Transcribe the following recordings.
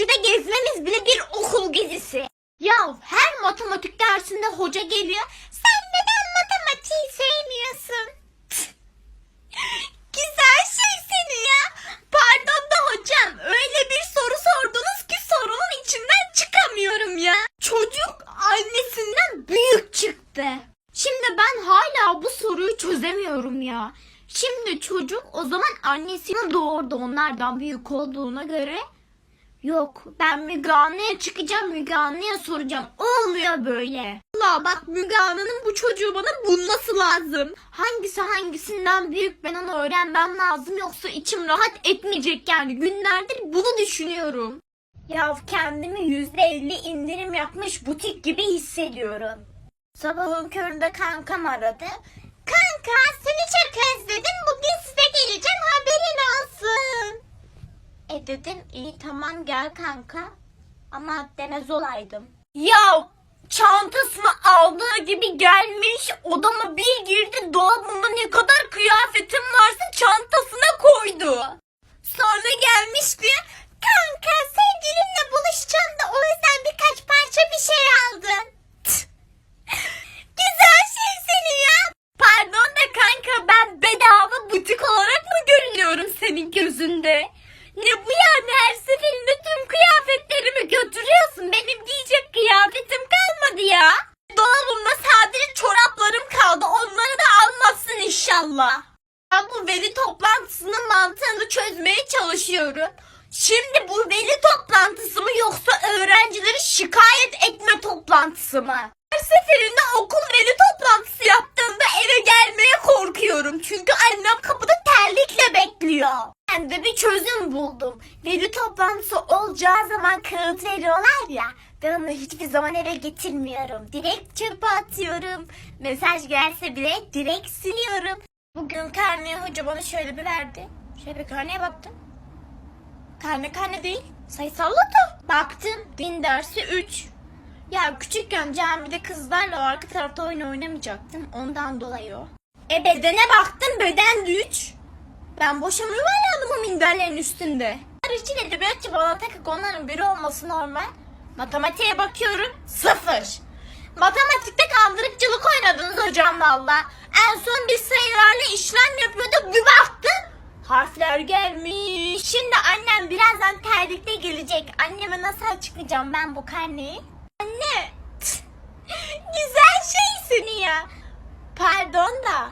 bahçede gezmemiz bile bir okul gezisi. Ya her matematik dersinde hoca geliyor. Sen neden matematiği sevmiyorsun? Güzel şey seni ya. Pardon da hocam öyle bir soru sordunuz ki sorunun içinden çıkamıyorum ya. Çocuk annesinden büyük çıktı. Şimdi ben hala bu soruyu çözemiyorum ya. Şimdi çocuk o zaman annesini doğurdu onlardan büyük olduğuna göre. Yok ben Müge Anlı'ya çıkacağım Müge Anlı'ya soracağım. Olmuyor böyle. Allah bak Müge Anlı'nın bu çocuğu bana bulması lazım. Hangisi hangisinden büyük ben onu öğrenmem lazım. Yoksa içim rahat etmeyecek yani. Günlerdir bunu düşünüyorum. Ya kendimi %50 indirim yapmış butik gibi hissediyorum. Sabahın köründe kankam aradı. Kanka seni çok özledim. Bugün size geleceğim haberin olsun. E dedim iyi tamam gel kanka. Ama demez olaydım. Ya çantasını aldığı gibi gelmiş odama bir girdi dolabımda ne kadar kıyafetim varsa çantasına koydu. Sonra gelmişti. Kanka sevgilimle buluşacağım da o yüzden birkaç parça bir şey aldım. Güzel şey seni ya. Pardon da kanka ben bedava butik olarak mı görünüyorum senin gözünde? Ne bu yani her seferinde tüm kıyafetlerimi götürüyorsun. Benim giyecek kıyafetim kalmadı ya. Dolabımda sadece çoraplarım kaldı. Onları da almazsın inşallah. Ben bu veli toplantısının mantığını çözmeye çalışıyorum. Şimdi bu veli toplantısı mı yoksa öğrencileri şikayet etme toplantısı mı? Her seferinde okul veli toplantısı yaptığımda eve gelmeye korkuyorum. Çünkü annem kapıda terlikle bekliyor. Bir çözüm buldum. Veli toplantısı olacağı zaman kağıt veriyorlar ya. Ben onu hiçbir zaman eve getirmiyorum. Direkt çöpe atıyorum. Mesaj gelse bile direkt siliyorum. Bugün karneye hoca bana şöyle bir verdi. Şöyle bir karneye baktım. Karne karne değil. Sayısal loto. Baktım. Din dersi 3. Ya küçükken camide kızlarla arka tarafta oyun oynamayacaktım. Ondan dolayı o. E bedene baktım beden 3. Ben boşa mı o minderlerin üstünde? Tarihçi ile edebiyatçı bana takık onların biri olması normal. Matematiğe bakıyorum sıfır. Matematikte kandırıkçılık oynadınız hocam valla. En son bir sayılarla işlem yapıyorduk bir baktım. Harfler gelmiş. Şimdi annem birazdan terlikle gelecek. Anneme nasıl açıklayacağım ben bu karneyi? Anne. Güzel şey seni ya. Pardon da.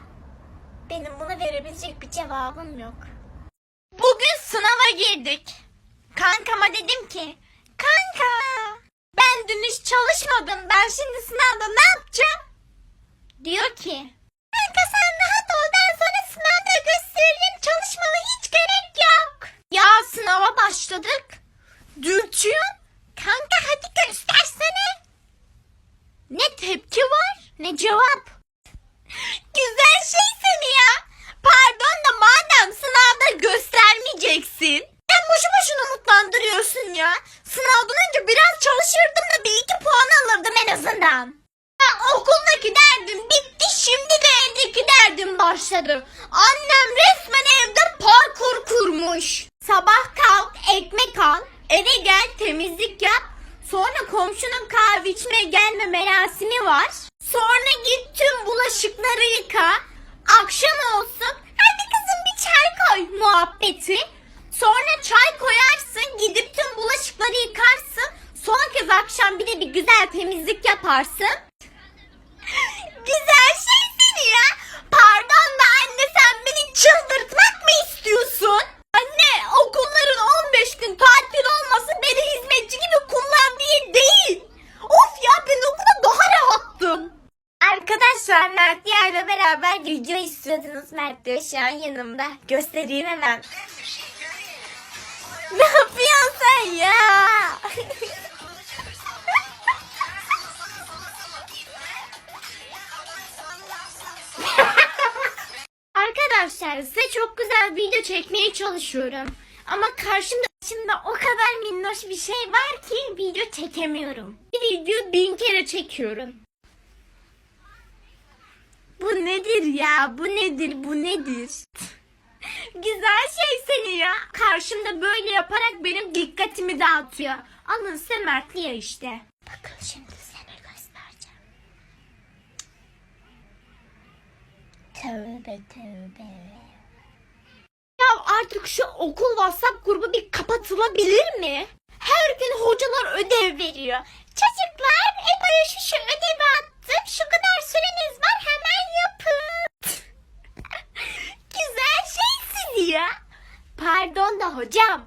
Benim buna verebilecek bir cevabım yok. Bugün sınava girdik. Kankama dedim ki. Kanka. Ben dün hiç çalışmadım. Ben şimdi sınavda ne yapacağım? Diyor ki. Kanka sen rahat ol. Ben sana sınavda gösteririm. Çalışmana hiç gerek yok. Ya sınava başladık. Dürtüyorsun. Kanka hadi göstersene. Ne tepki var ne cevap. Güzel şey seni ya. Pardon da madem sınavda göstermeyeceksin. Sen boşu boşuna umutlandırıyorsun ya. Sınavdan önce biraz çalışırdım da bir iki puan alırdım en azından. Ya okuldaki derdim bitti şimdi de evdeki derdim başladı. Annem resmen evde parkur kurmuş. Sabah kalk ekmek al eve gel temizlik yap. Sonra komşunun kahve içmeye gelme merasimi var. Sonra git tüm bulaşıkları yıka. Akşam olsun hadi kızım bir çay koy muhabbeti. Sonra çay koyarsın gidip tüm bulaşıkları yıkarsın. Son kez akşam bir de bir güzel temizlik yaparsın. Güzel şey seni ya. Pardon da anne sen beni çıldırtmak mı istiyorsun? Anne okulların 15 gün tatil olması beni hizmetçi gibi kullan diye değil. Of ya ben okulda daha rahattım. Arkadaşlar Mert ile beraber video istiyordunuz. Mert de şu an yanımda. Göstereyim hemen. ne yapıyorsun sen ya? Arkadaşlar size çok güzel video çekmeye çalışıyorum. Ama karşımda şimdi o kadar minnoş bir şey var ki video çekemiyorum. Bir video bin kere çekiyorum. Bu nedir ya? Bu nedir? Bu nedir? Güzel şey seni ya. Karşımda böyle yaparak benim dikkatimi dağıtıyor. Alın semertli ya işte. Bakın şimdi sana göstereceğim. Tövbe tövbe. Ya artık şu okul WhatsApp grubu bir kapatılabilir mi? Her gün hocalar ödev veriyor. Çocuklar Eba'ya şu şu ödevi attım. Şu kadar süreniz var hemen yapın. Güzel şeysin ya. Pardon da hocam.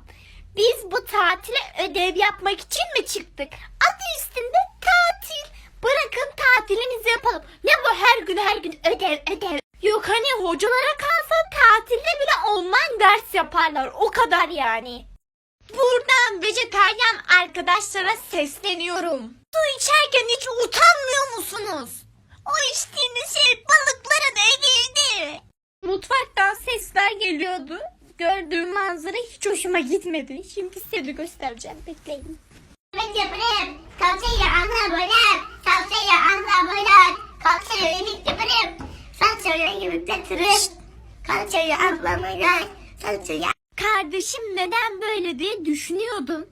Biz bu tatile ödev yapmak için mi çıktık? Adı üstünde tatil. Bırakın tatilimizi yapalım. Ne bu her gün her gün ödev ödev. Yok hani hocalara kalsa tatilde bile online ders yaparlar. O kadar yani. Buradan vejetaryen arkadaşlara sesleniyorum. Su içerken hiç utanmıyor musunuz? O içtiğiniz şey balıklara devirdi. Mutfaktan sesler geliyordu. Gördüğüm manzara hiç hoşuma gitmedi. Şimdi size de göstereceğim. Bekleyin. Ben yaparım. Kalçayla anla boylar. Kalçayla anla boylar. Kalçayla yemek yaparım. Kalçayla yemek yatırım. Kalçayla anla boylar. Kalçayla. Kardeşim neden böyle diye düşünüyordum.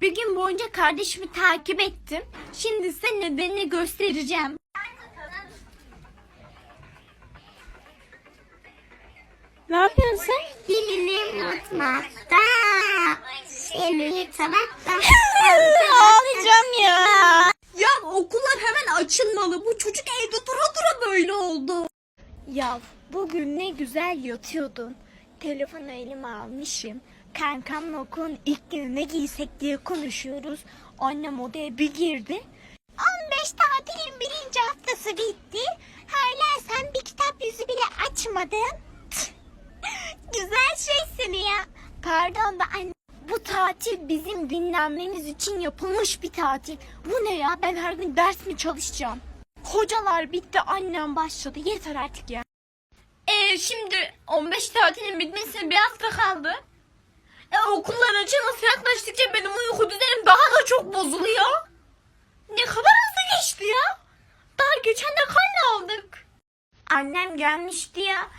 Bir gün boyunca kardeşimi takip ettim. Şimdi size nedenini göstereceğim. Ne yapıyorsun sen? Dilini unutmakta. Seni tabakta. Ağlayacağım ya. Ya okullar hemen açılmalı. Bu çocuk evde dura dura böyle oldu. Ya bugün ne güzel yatıyordum. Telefonu elime almışım. Kankamla okulun ilk günü ne giysek diye konuşuyoruz. Annem odaya bir girdi. 15 tatilin birinci haftası bitti. Hala sen bir kitap yüzü bile açmadın. Güzel şey seni ya. Pardon da anne. Bu tatil bizim dinlenmemiz için yapılmış bir tatil. Bu ne ya? Ben her gün ders mi çalışacağım? Hocalar bitti, annem başladı. Yeter artık ya. Ee, şimdi 15 tatilin bitmesine bir hafta kaldı. E, okullar açılması yaklaştıkça benim uyku düzenim daha da çok bozuluyor. Ne kadar hızlı geçti ya. Daha geçen de karne aldık. Annem gelmişti ya. 15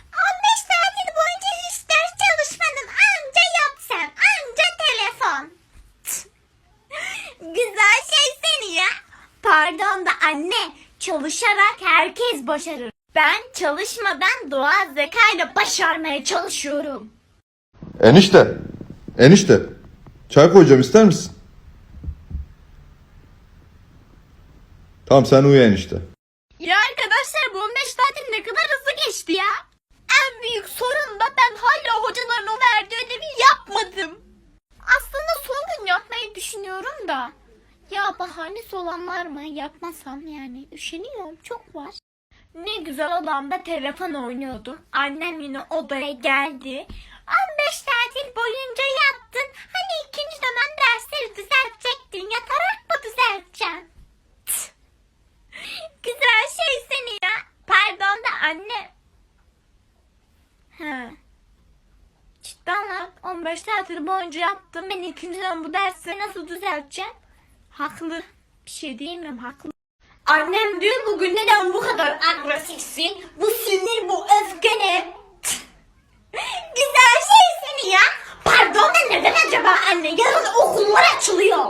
tatil boyunca hiç ders çalışmadın. Anca yap sen. Anca telefon. Güzel şey seni ya. Pardon da anne, çalışarak herkes başarır. Ben çalışmadan doğal zekayla başarmaya çalışıyorum. Enişte. Enişte. Çay koyacağım ister misin? Tamam sen uyu enişte. Ya arkadaşlar bu 15 tatil ne kadar hızlı geçti ya. En büyük sorun da ben hala hocaların o verdiği ödevi yapmadım. Aslında son gün yapmayı düşünüyorum da. Ya bahanesi olan var mı? Yapmasam yani. Üşeniyorum. Çok var. Ne güzel odamda telefon oynuyordum. Annem yine odaya geldi. 15 tatil boyunca yattın. Hani ikinci dönem dersleri düzeltecektin. Yatarak mı düzelteceksin? Güzel şey seni ya. Pardon da anne. Ha. Cidden lan 15 tatil boyunca yaptım. Ben ikinci dönem bu dersleri nasıl düzelteceğim? Haklı. Bir şey diyemem haklı. Annem diyor bugün neden bu kadar agresifsin? Bu sinir bu öfke ne? Güzel şey seni ya. Pardon da neden acaba anne? Yarın okullar açılıyor.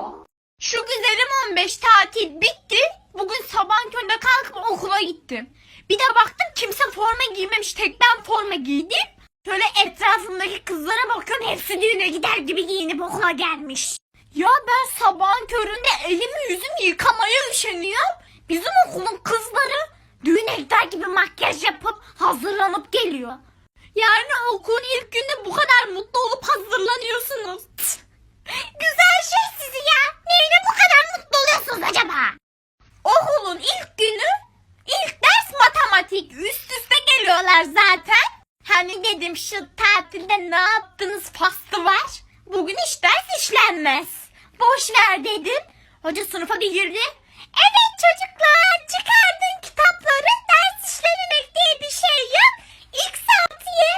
Şu güzelim 15 tatil bitti. Bugün sabah köründe kalkıp okula gittim. Bir de baktım kimse forma giymemiş. Tek ben forma giydim. Şöyle etrafımdaki kızlara bakıyorum. Hepsi düğüne gider gibi giyinip okula gelmiş. Ya ben sabahın köründe elimi yüzümü yıkamaya üşeniyorum. Bizim okulun kızları düğüne gider gibi makyaj yapıp hazırlanıp geliyor. Yani okulun ilk günde bu kadar mutlu olup hazırlanıyorsunuz. Tüh. Güzel şey sizi ya. Neyle bu kadar mutlu oluyorsunuz acaba? Okulun ilk günü ilk ders matematik. Üst üste geliyorlar zaten. Hani dedim şu tatilde ne yaptınız faslı var. Bugün hiç ders işlenmez. Boş ver dedim. Hoca sınıfa bir girdi. Evet çocuklar çıkardın kitapları ders işlememek diye bir şey yok. İlk saatiye.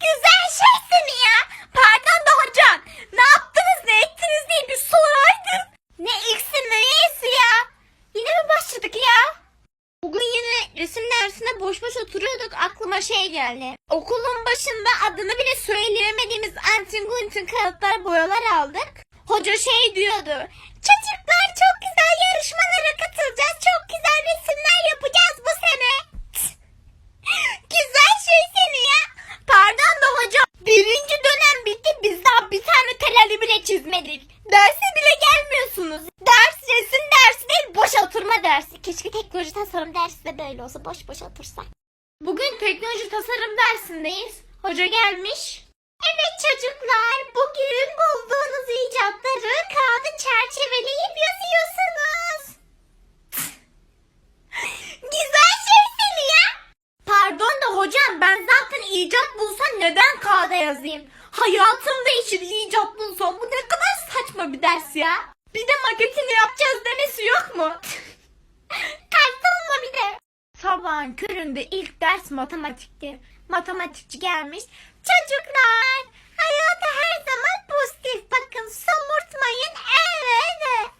Güzel şey seni ya. Pardon da hocam. Ne yaptınız ne ettiniz diye bir soraydın. Ne x'i ne y'si ya. Yine mi başladık ya? Bugün yine Resim dersinde boş boş oturuyorduk şey geldi. Okulun başında adını bile söyleyemediğimiz antin guntin kağıtlar boyalar aldık. Hoca şey diyordu. Çocuklar çok güzel yarışmalara katılacağız. Çok güzel resimler yapacağız bu sene. güzel şey seni ya. Pardon da hocam. Birinci dönem bitti. Biz daha bir tane telali bile çizmedik. Derse bile gelmiyorsunuz. Ders resim dersi değil boş oturma dersi. Keşke teknoloji tasarım dersi de böyle olsa boş boş otursak. Tasarım dersindeyiz. Hoca gelmiş. Evet çocuklar bugün bulduğunuz icatları kağıdı çerçeveleyip yazıyorsunuz. Güzel şey seni ya. Pardon da hocam ben zaten icat bulsam neden kağıda yazayım? Hayatımda için icat bulsam bu ne kadar saçma bir ders ya. Bir de maketini yapacağız demesi yok mu? Kalktın bir de? Köründe ilk ders matematikti. Matematikçi gelmiş. Çocuklar hayata her zaman pozitif bakın somurtmayın evet.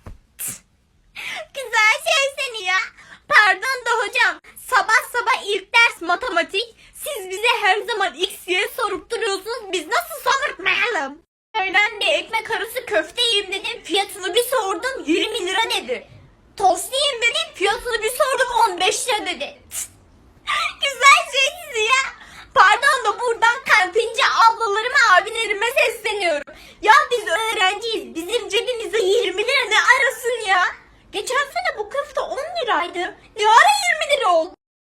Güzel şey seni ya. Pardon da hocam. Sabah sabah ilk ders matematik. Siz bize her zaman x y sorup duruyorsunuz. Biz nasıl somurtmayalım? Öğlen bir ekmek arası köfte yiyeyim dedim. Fiyatını bir sordum 20 lira dedi. Tost yiyeyim dedim. Fiyatını bir sordum 15 lira dedi.